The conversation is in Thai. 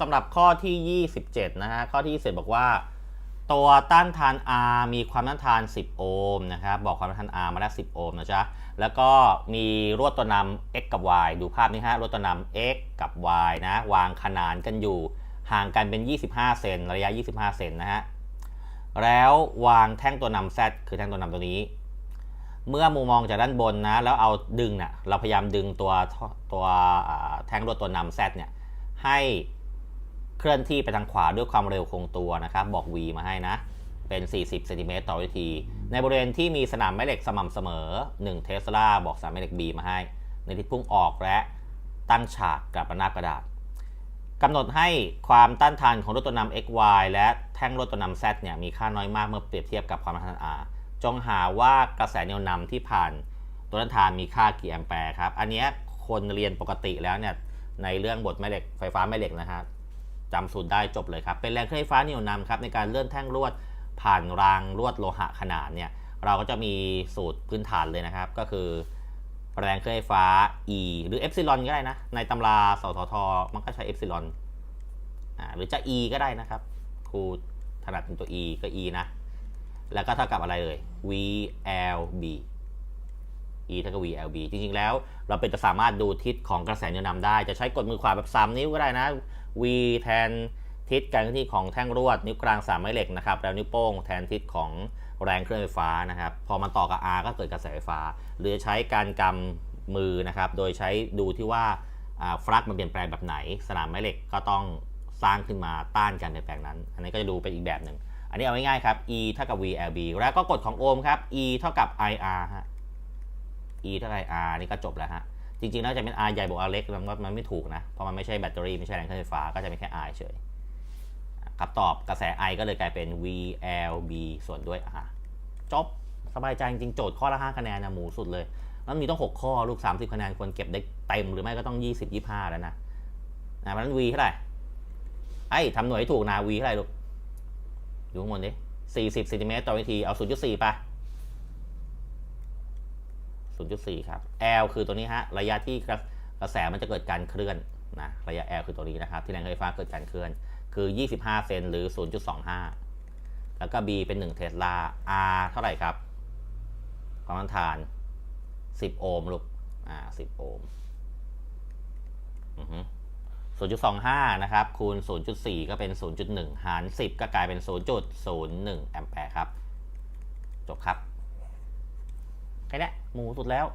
สำหรับข้อที่ 27 นะฮะข้อที่20บอกว่า ตัวต้านทาน R มีความต้านทาน 10 โอห์มนะครับบอกความต้านทาน R มาแล้ว10 โอห์มนะจ๊ะแล้วก็มีรวดตัวนำ x กับ y ดูภาพนี้ฮะรวดตัวนำ x กับ y นะวางขนานกันอยู่ห่างกันเป็น 25 เซนระยะ 25 เซนนะฮะแล้ววางแท่งตัวนำ z คือแท่งตัวนำตัวนี้ เมื่อมุมมองจากด้านบนนะแล้วเอาดึงเนะ่ะเราพยายามดึงตัวตัวแท่งลวดตัวนำ z เนี่ยให้ เคลื่อนที่ไปทางขวาด้วยความเร็วคงตัวนะครับ บอก v มาให้นะ เป็น 40เซนติเมตรต่อวินาที ในบริเวณที่มีสนามแม่เหล็กสม่ำเสมอ 1 เทสลาบอกสนามแม่เหล็ก B มาให้ ในทิศพุ่งออกและตั้งฉากกับระนาบกระดาษกำหนดให้ความต้านทานของรถตัวนำ xy และแท่งรถตัวนำ z เนี่ยมีค่าน้อยมากเมื่อเปรียบเทียบกับความต้านทาน r จงหาว่ากระแสแนวนำที่ผ่านตัวต้านทานมีค่ากี่แอมแปร์ครับ อันนี้คนเรียนปกติแล้วเนี่ยในเรื่องบทแม่เหล็กไฟฟ้าแม่เหล็กนะฮะ จำสูตรได้จบเลยครับ เป็นแรงเคลื่อนไฟฟ้าเหนี่ยวนำครับในการเลื่อนแท่งลวดผ่านรางลวดโลหะขนานเนี่ยเราก็จะมีสูตรพื้นฐานเลยนะครับ ก็คือ แรงเคลื่อนไฟฟ้า E หรือเอ s ซิลอนก็ได้นะ ในตำราสททมันก็ใช้เอ s ซิลอนอ่าหรือจะ E ก็ได้นะครับครูถนัดเป็นตัว E ก็ E นะ แล้วก็เท่ากับอะไรเลย VLB E เท่ากับ VLB จริงๆแล้ว เราเป็นจะสามารถดูทิศของกระแสแนวนำได้ จะใช้กดมือขวาแบบ3นิ้วก็ได้นะ V แทนทิศการเคลื่อนที่ของแท่งรวดนิ้วกลางสามไม้เหล็กนะครับแล้วนิ้วโป้งแทนทิศของแรงเคลื่อนไฟฟ้านะครับพอมันต่อกับ R ก็เกิดกระแสไฟฟ้า หรือใช้การกำมือนะครับโดยใช้ดูที่ว่าฟลักมันเปลี่ยนแปลงแบบไหน สนามไม้เหล็กก็ต้องสร้างขึ้นมาต้านการเปลี่ยนแปลงนั้น อันนี้ก็จะดูเป็นอีกแบบหนึ่งอันนี้เอาง่ายๆครับ E เท่ากับ VLB แล้วก็กฎของโอห์มครับ E เท่ากับ IR ฮะ E เท่ากับ IR นี่ก็จบแล้วฮะ จริงๆแล้วจะเป็น R ใหญ่บวก R เล็กมันก็มันไม่ถูกนะ เพราะมันไม่ใช่แบตเตอรี่ไม่ใช่แรงเคลื่อนไฟฟ้าก็จะเป็นแค่ R เฉยครับตอบกระแส I ก็เลยกลายเป็น VLB ส่วนด้วย R จบ สบายใจจริงโจทย์ข้อละ5คะแนนนะหมูสุดเลย แล้วมีต้อง 6 ข้อลูก 30 คะแนนควรเก็บได้เต็มหรือไม่ก็ต้อง 20 25 แล้วนะนะเพราะนั้น V เท่าไหร่ไอ้ทำหน่วยให้ถูกนะ V เท่าไหร่ลูกดูข้างบนดิ40เซนติเมตรต่อวินาทีเอา 0.4ไป 0.4 ครับ L คือตัวนี้ฮะ ระยะที่กระแสมันจะเกิดการเคลื่อนนะ ระยะ L คือตัวนี้นะครับ ที่แรงไฟฟ้าเกิดการเคลื่อน คือ 25 เซนหรือ 0.25 แล้วก็ B เป็น 1 เทสลา R เท่าไหร่ครับความต้านทาน 10 โอห์มลูก อ่า 10 โอห์มอือฮึ0.25 นะครับ คูณ 0.4 ก็เป็น 0.1 หาร 10 ก็กลายเป็น 0.01 แอมแปร์ครับ จบครับ แค่นี้หมูสุดแล้ว